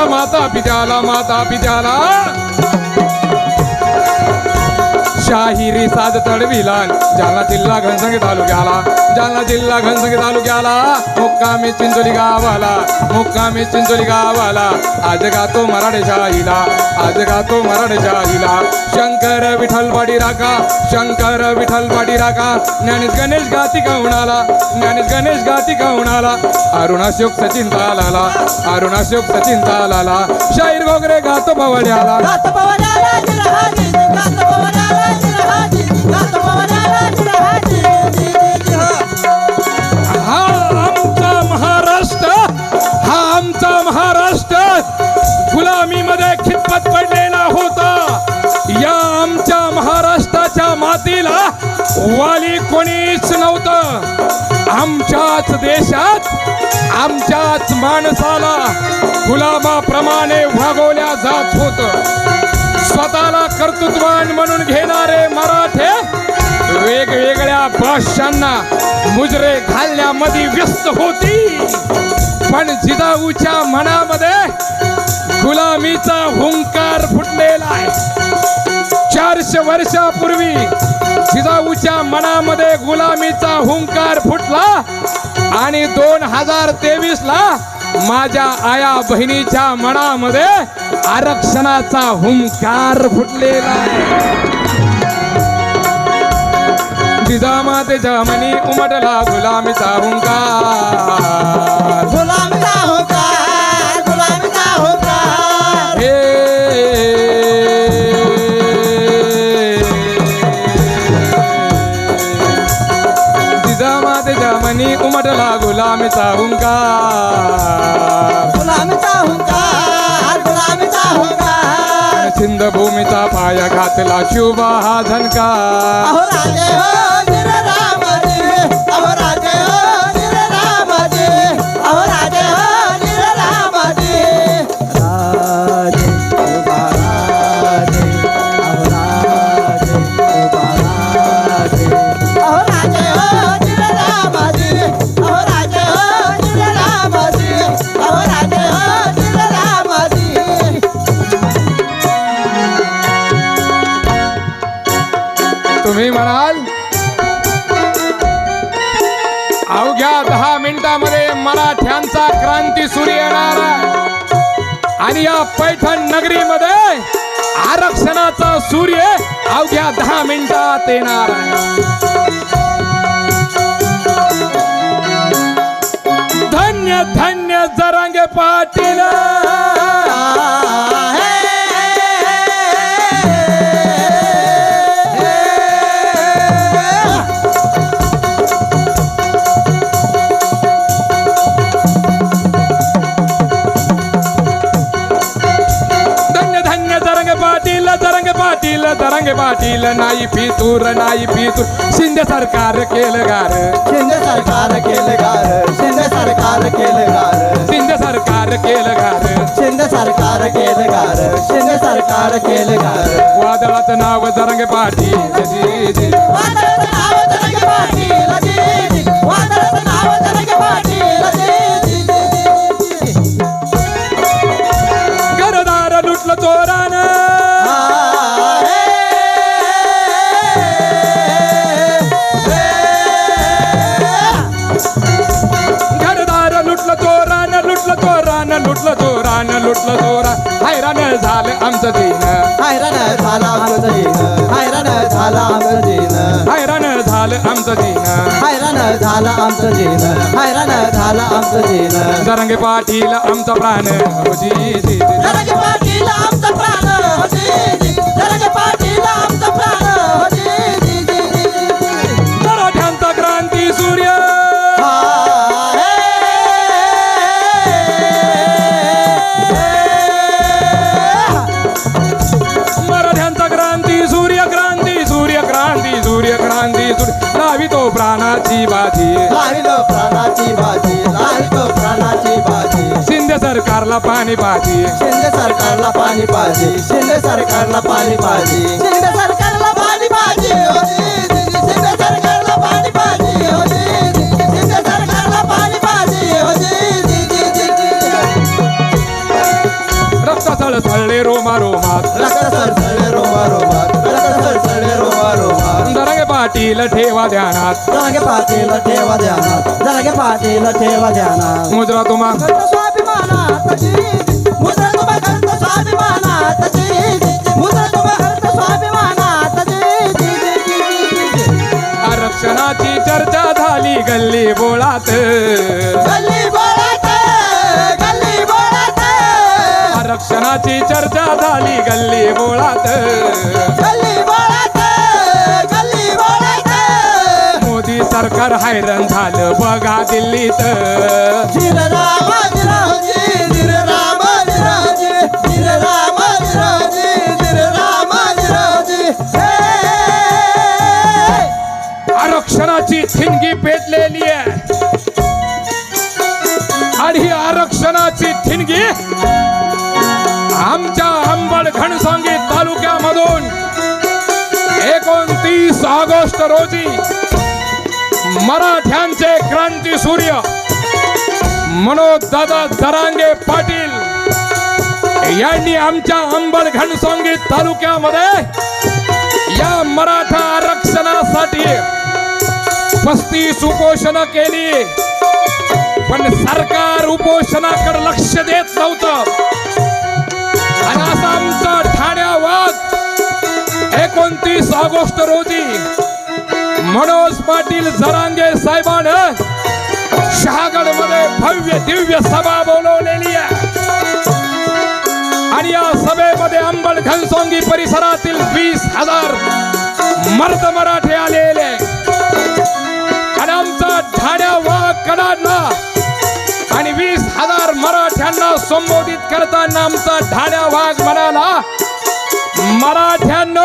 माता माता पित्याला माता पित्याला. शाहिरी साज तडविला जालना जिल्हा घनसंगी तालुक्याला. जालना जिल्हा घनसंगी तालुक्याला. मुक्कामी चिंचोली गावाला. मुक्कामी चिंचोली गावाला. आज गातो मराठे शाहीला. आज गातो मराठे शाहीला. शंकर वाडी राखा. शंकर विठ्ठल वाडी राखा. ज्ञानेश गणेश गाती गावणाला ज्ञानेश गणेश गाती गावणाला अरुणाशोक सचिन तालाला अरुणाशोक सचिन तालाला शाहीर गोगरे गातो भवड्याला. गातो भवड्याला गातो भवड्याला पवनाला जिरहाजी वाली कोणीच नव्हतं. आमच्याच देशात आमच्याच माणसाला गुलामाप्रमाणे वागवल्या जात होत. स्वतःला कर्तृत्वान म्हणून घेणारे मराठे वेगवेगळ्या भाषांना मुजरे घालण्यामध्ये व्यस्त होती. पण जिजाऊच्या मनामध्ये गुलामीचा हुंकार फुटलेला आहे. चारशे वर्षापूर्वी जिजाऊच्या मनामध्ये गुलामीचा हुंकार फुटला आणि दोन हजार तेवीस ला माझ्या आया बहिणीच्या मनामध्ये आरक्षणाचा हुंकार फुटलेला आहे. जिजामातेच्या मनी उमटला गुलामीचा हुंकार. गुलामी मनी उमटला गुलामीचा हुंकार गुलामीचा होकार गुलामीचा होकार सिंधभूमीचा पाया घातला शुभा हा झनकार क्रांती सूर्य येणार आहे. आणि या पैठण नगरीमध्ये आरक्षणाचा सूर्य अवघ्या दहा मिनिटात येणार आहे. धन्य धन्य जरांगे पाटील. पाटील नाही फितूर नाही फितूर. शिंदे सरकार केलं गार. शिंदे सरकार केलं गार. शिंदे सरकार केलं गार. शिंदे सरकार केलं गार. शिंदे सरकार केलं गार. शिंदे सरकार केलं गार. वादळाचं नाव जरंग पाटील. वादळाचं नाव जरंगे पाटील. वादळाचं नाव जरंगे पाटील. चोरानं लुटलं चोरा हैराण झालं आमचं दिन हैराण झाला आमचं जीन हैराण झाला आमचं जीन हैराण झालं आमचं दिन हैराण झाला आमचं जीन हैराण झाला आमचं जीन जरंगे पाटील आमचा प्राण. हो जी, जी, जी. जरगे पाटील आमचा प्राण. होती जरगे पाटील सूर्य क्रांती सूर्य लावी तो प्राणाची बाजी. प्राणाची बाजी लाविलो प्राणाची बाजी. शिंदे सरकारला पाणी बाजी शिंदे सरकारला पाणी पाहिजे शिंदे सरकारला पाणी पाहिजे. शिंदे सरकारला पाणी पाहिजे शिंदे सरकारला पाणी पाहिजे होती. शिंदे सरकारला पाणी पाहिजे होती. रोमात रक्त सरसळे रोमा रक्त सरसळे रोमा रोमात दरंगे पाटील ठेवा ध्यानात जरागे पाटील ठेवा ध्यानात जरागे पाटील ठेवा ध्यानात मुद्रा तुम्हा स्वाभिमानात. मुद्रा तुम्हा स्वाभिमानात. मुद्रा स्वाभिमानात. आरक्षणाची चर्चा झाली गल्ली बोळात सरकार हैराण झालं बघा दिल्लीत. आरक्षणाची ठिणगी पेटलेली आहे. आणि ही आरक्षणाची ठिणगी आमच्या अंबड घनसांगी तालुक्यामधून एकोणतीस ऑगस्ट रोजी मराठ्यांचे क्रांती सूर्य. मनोज दादा दरांगे पाटील. यांनी आमच्या अंबड संगीत तालुक्यामध्ये या मराठा आरक्षणासाठी पस्तीस उपोषण केली. पण सरकार उपोषणाकडे लक्ष देत नव्हतं. आणि असा आमचा ठाण्यावर एकोणतीस ऑगस्ट रोजी मनोज पाटील जरांगे साहेबानं शहागडमध्ये भव्य दिव्य सभा बोलवलेली आहे. आणि या सभेमध्ये अंबड घनसोंगी परिसरातील वीस हजार मर्द मराठे आलेले आणि आमचा ठाण्या वाकडांना आणि वीस हजार मराठ्यांना संबोधित करताना आमचा ठाण्या वाघ म्हणाला मराठ्यांना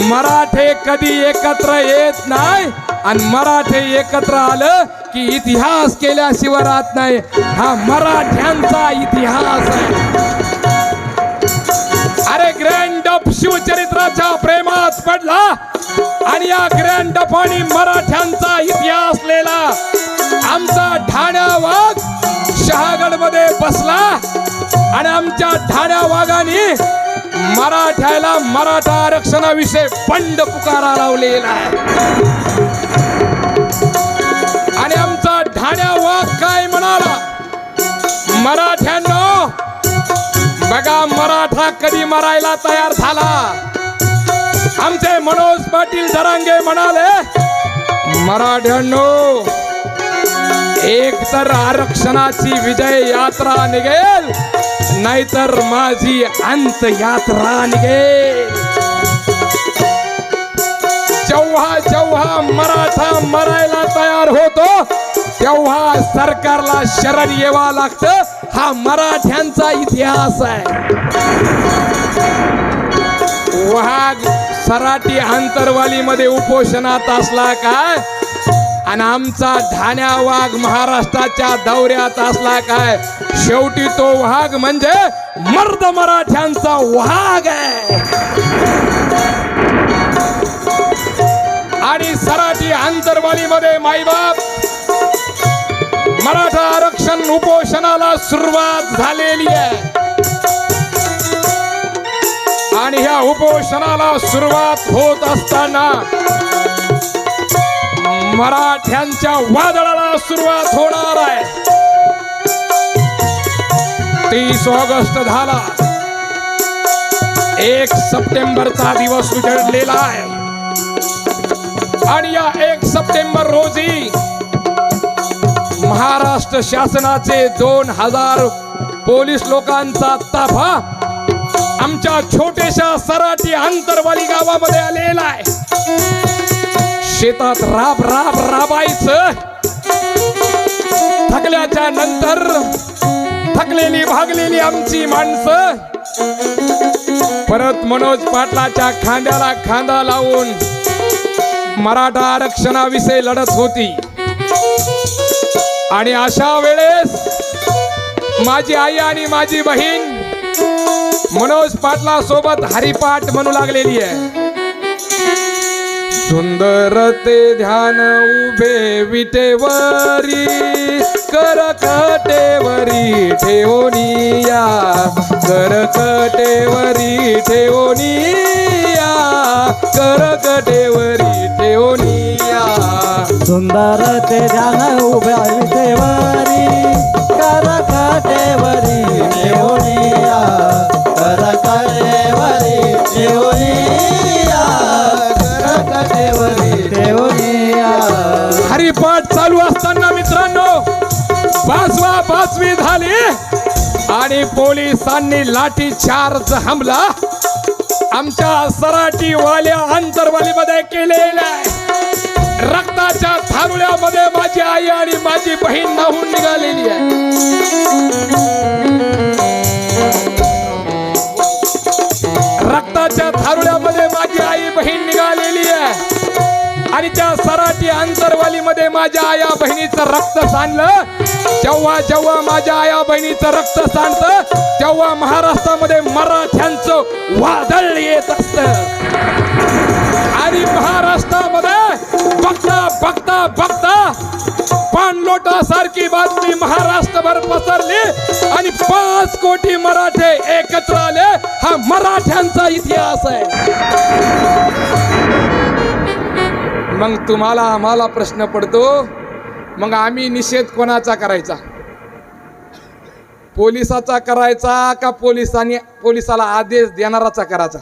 मराठे कधी एकत्र येत नाही आणि मराठे एकत्र आलं की इतिहास केल्याशिवाय राहत नाही. हा मराठ्यांचा इतिहास आहे. अरे ग्रँड ऑफ शिवचरित्राच्या प्रेमात पडला आणि या ग्रँड ऑफ आणि मराठी बसला आणि आमच्या ठाण्या वाघाने मराठ्याला मराठा आरक्षणाविषयी बंड पुकारा लावलेला आहे. आणि आमचा ठाण्या वाघ काय म्हणाला? मराठ्यांनो बघा मराठा कधी मरायला तयार झाला. आमचे मनोज पाटील जरांगे म्हणाले मराठ्यांनो एक तर आरक्षणाची विजय यात्रा निघेल नाहीतर माझी अंत यात्रा निघेल. जेव्हा जेव्हा मराठा मरायला तयार होतो तेव्हा सरकारला शरण येवा लागतं. हा मराठ्यांचा इतिहास आहे. वाघ सराटी आंतरवालीमध्ये उपोषणात असला काय? आणि आमचा धान्या वाघ महाराष्ट्राच्या दौऱ्यात असला काय? शेवटी तो वाघ म्हणजे मर्द मराठ्यांचा वाघ आहे. आणि सराठी आंतरवालीमध्ये माईबाप मराठा आरक्षण उपोषणाला सुरुवात झालेली आहे. आणि ह्या उपोषणाला सुरुवात होत असताना मराठ्यांच्या वादळाला सुरुवात होणार आहे. तीस ऑगस्ट झाला. एक सप्टेंबरचा दिवस उजडलेला आहे. आणि या एक सप्टेंबर रोजी महाराष्ट्र शासनाचे दोन हजार पोलीस लोकांचा ताफा आमच्या छोट्याशा सराटी आंतरवाली गावामध्ये आलेला आहे. शेतात राब राब राबायचं. थकल्याच्या नंतर थकलेली भागलेली आमची माणसं. परत मनोज पाटलाच्या खांद्याला खांदा लावून मराठा आरक्षणाविषयी लढत होती. आणि अशा वेळेस माझी आई आणि माझी बहीण मनोज पाटला सोबत हरिपाठ म्हणू लागलेली आहे. सुंदर ते ध्यान उभे विटेवरी करकटेवरी ठेवनिया करकटेवरी ठेवनिया करकटेवरी ठेवनिया सुंदर ते ध्यान उभ्या विटेवरी करकटेवरी ठेवनिया करकटेवरी ठेवनिया हरिपाठ चालू असताना मित्रांनो बाजवा बाजवी झाली आणि पोलिसांनी लाठी चार्ज हमला आमच्या सराटी वाल्या अंतरवालीमध्ये केलेला आहे. रक्ताच्या थारुळ्यामध्ये माझी आई आणि माझी बहीण नाहून निघालेली आहे रक्ताच्या थारुळ्यामध्ये आणि त्या सराटी अंतरवालीमध्ये माझ्या आया बहिणीचं रक्त सांडलं. जेव्हा जेव्हा माझ्या आया बहिणीचं रक्त सांडत तेव्हा महाराष्ट्रामध्ये मराठ्यांचं वादळ येत असत. आणि महाराष्ट्रामध्ये बघता बघता बघता पाणलोटासारखी बातमी महाराष्ट्रभर पसरली आणि पाच कोटी मराठे एकत्र आले. हा मराठ्यांचा इतिहास आहे. मग तुम्हाला आम्हाला प्रश्न पडतो मग आम्ही निषेध कोणाचा करायचा? पोलिसाचा करायचा का पोलिसांनी पोलिसाला आदेश देणाराचा करायचा?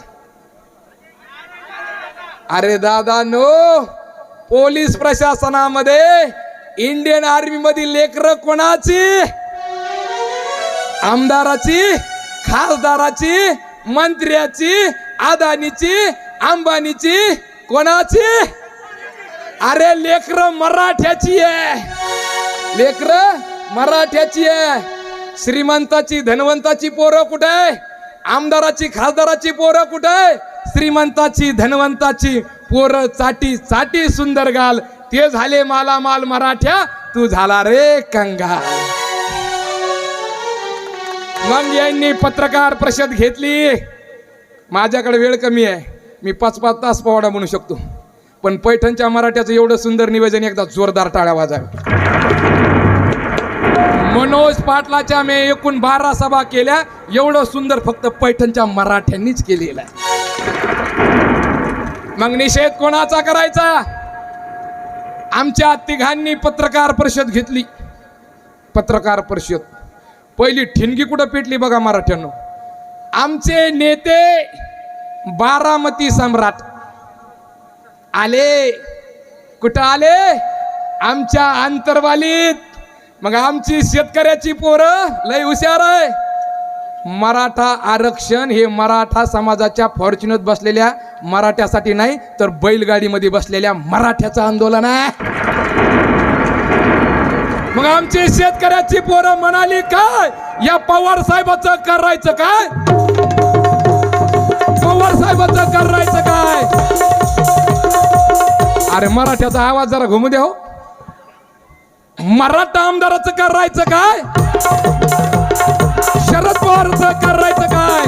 अरे दादा नो पोलीस प्रशासनामध्ये इंडियन आर्मी मधील लेकर कोणाची? आमदाराची खासदाराची मंत्र्याची अदानीची अंबानीची कोणाची? अरे लेकर मराठ्याची आहे. लेकर मराठ्याची आहे. श्रीमंताची धनवंताची पोरं कुठे? आहे आमदाराची खासदाराची पोरं कुठे? आहे श्रीमंताची धनवंताची पोरं चाटी चाटी सुंदर गाल. ते झाले मालामाल मराठ्या. तू झाला रे कंगाल. मग यांनी पत्रकार परिषद घेतली. माझ्याकडे वेळ कमी आहे. मी पाच पाच तास पोवाडा म्हणू शकतो. पण पैठणच्या मराठ्याचं एवढं सुंदर निवेदन एकदा जोरदार टाळ्या वाजावे. मनोज पाटलाच्या मी एकूण बारा सभा केल्या एवढं सुंदर फक्त पैठणच्या मराठ्यांनीच केलेलं आहे. मग निषेध कोणाचा करायचा? आमच्या तिघांनी पत्रकार परिषद घेतली. पत्रकार परिषद. पहिली ठिणगी कुठं पेटली बघा मराठ्यांनो. आमचे नेते बारामती सम्राट. आले. कुठं आले? आमच्या आंतरवालीत मग आमची शेतकऱ्याची पोरं लय हुशार आहे. मराठा आरक्षण हे मराठा समाजाच्या फॉर्च्युनर बसलेल्या मराठ्यासाठी नाही तर बैलगाडीमध्ये बसलेल्या मराठ्याचं आंदोलन आहे. मग आमची शेतकऱ्याची पोरं म्हणाली काय? या पवार साहेबाचं करायचं काय? पवार साहेबाचं करायचं काय? अरे मराठ्याचा आवाज जरा घुमू द्या हो. मराठा आमदाराचं करायचं काय? शरद पवारचं करायचं काय?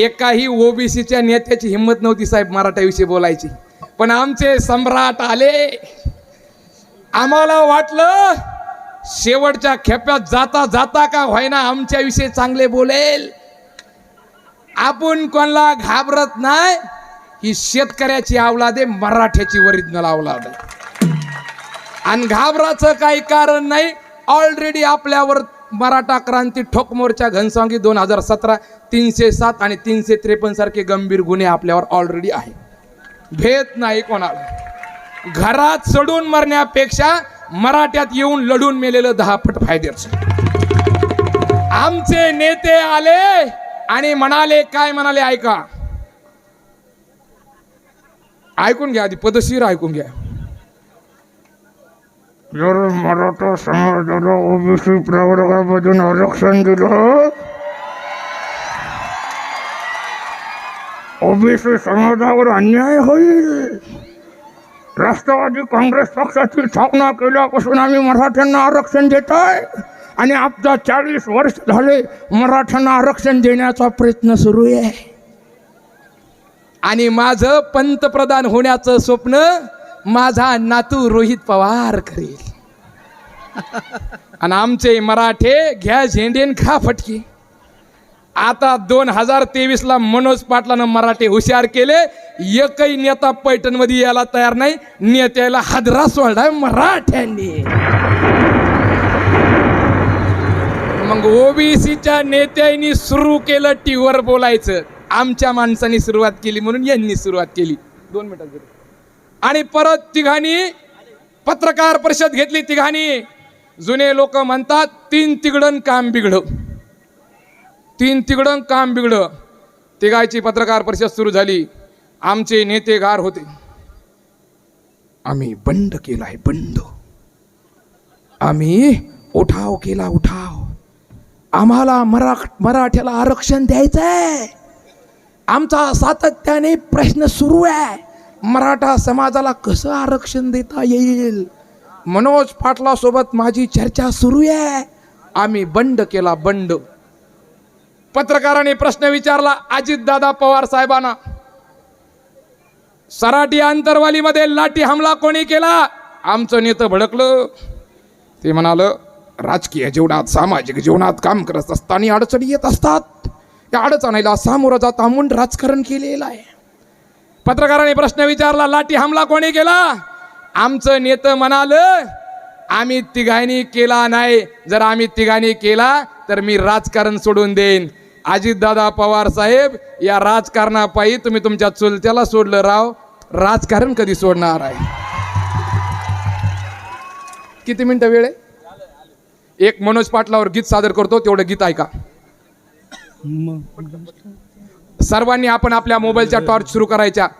एकाही ओबीसीच्या नेत्याची हिंमत नव्हती साहेब मराठ्याविषयी बोलायची. पण आमचे सम्राट आले. आम्हाला वाटलं शेवटच्या खेप्यात जाता जाता का व्हायना आमच्याविषयी चांगले बोलेल. आपण कोणाला घाबरत नाही. ही शेतकऱ्याची अवलाद आहे मराठ्याची ओरिजिनल अवलाद आहे आणि घाबराचं काही कारण नाही ऑलरेडी आपल्यावर मराठा क्रांती ठोक मोर्चा घनसांगी दोन हजार सतरा तीनशे सात आणि तीनशे त्रेपन्न सारखे गंभीर गुन्हे आपल्यावर ऑलरेडी आहे. भेद नाही कोणाला. घरात सडून मरण्यापेक्षा मराठ्यात येऊन लढून मेलेलं दहा पट फायद्याचं. आमचे नेते आले आणि म्हणाले काय म्हणाले ऐका. ऐकून घ्या आधी पदशीर ऐकून घ्या. जर मराठा समाजाला ओबीसी प्रवर्गामधून आरक्षण दिलं ओबीसी समाजावर अन्याय होईल. राष्ट्रवादी काँग्रेस पक्षाची स्थापना केल्यापासून आम्ही मराठ्यांना आरक्षण देत आहे. आणि आता चाळीस वर्ष झाले मराठ्यांना आरक्षण देण्याचा प्रयत्न सुरू आहे. आणि माझं पंतप्रधान होण्याचं स्वप्न माझा नातू रोहित पवार करेल. आणि आमचे मराठे घ्या झेंडेन खा फटके. आता दोन हजार तेवीस ला मनोज पाटलानं मराठे हुशार केले. एकही नेता पैठणमध्ये यायला तयार नाही. नेत्याला हादरा सोडलाय मराठ्यांनी. मग ओबीसीच्या नेत्यांनी सुरू केलं टीव्हीवर बोलायचं. आमच्या माणसांनी सुरुवात केली म्हणून यांनी सुरुवात केली. दोन मिनिटात आणि परत तिघांनी पत्रकार परिषद घेतली तिघांनी. जुने लोक म्हणतात तीन तिघडन काम बिघड. तीन तिघडन काम बिघड. तिघायची पत्रकार परिषद सुरू झाली. आमचे नेते गार होते. आम्ही बंड केलाय बंड. आम्ही उठाव केला उठाव. आम्हाला मरा मराठ्याला आरक्षण द्यायचंय. आमचा सातत्याने प्रश्न सुरू आहे. मराठा समाजाला कसं आरक्षण देता येईल? मनोज पाटलासोबत माझी चर्चा सुरू आहे. आम्ही बंड केला बंड. पत्रकारांनी प्रश्न विचारला अजितदादा पवार साहेबांना. सराटी आंतरवालीमध्ये लाठी हमला कोणी केला? आमचं नेतं भडकलं. ते म्हणालं राजकीय जीवनात सामाजिक जीवनात काम करत असताना अडचणी येत असतात. त्याडंच आणायला सामोरं जात थांबून राजकारण केलेलं आहे. पत्रकाराने प्रश्न विचारला लाठी हमला कोणी केला? आमचं नेतं म्हणालं आम्ही तिघांनी केला नाही. जर आम्ही तिघांनी केला तर मी राजकारण सोडून देईन. अजितदादा पवार साहेब या राजकारणापायी तुम्ही तुमच्या चुलत्याला सोडलं राव. राजकारण कधी सोडणार आहे? किती मिनटं वेळ आहे? एक मनोज पाटलावर गीत सादर करतो तेवढं गीत ऐका. सर्वांनी आपण आपल्या मोबाईलच्या टॉर्च सुरू करायच्या.